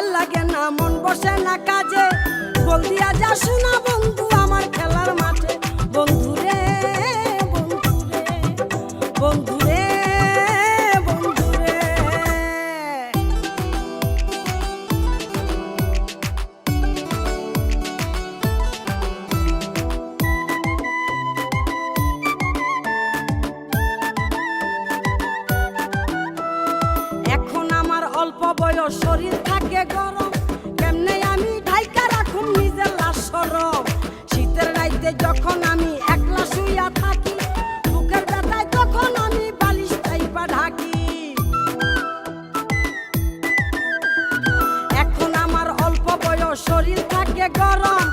ভালো লাগে না মন বসে না কাজে। বল দিয়া যা শোনা বন্ধু অল্প বয়স শরীর থাকে গরম। কেমনে আমি ঢাইকা রাখুম নিজের লাশ সরম শীতের রাইতে যখন আমি একলা শুইয়া থাকি, বুকের ব্যথায় তখন আমি বালিশ টাইপা ঢাকি। এখন আমার অল্প বয়স, শরীর থাকে গরম।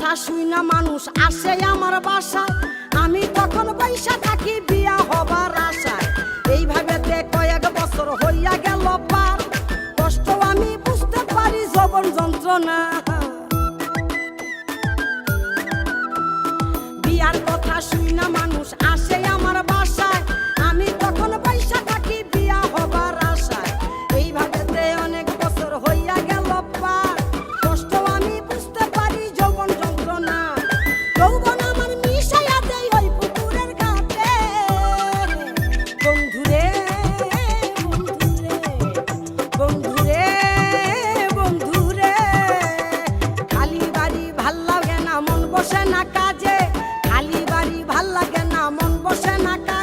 কথা শুই না মানুষ, আসে আমার বাসায়। আমি তখন পয়সা থাকি, বিয়া হবার আশায়। এইভাবে কয়েক বছর হইয়া গেল পার। কষ্ট আমি বুঝতে পারি জবন যন্ত্রণা। Você é na casa.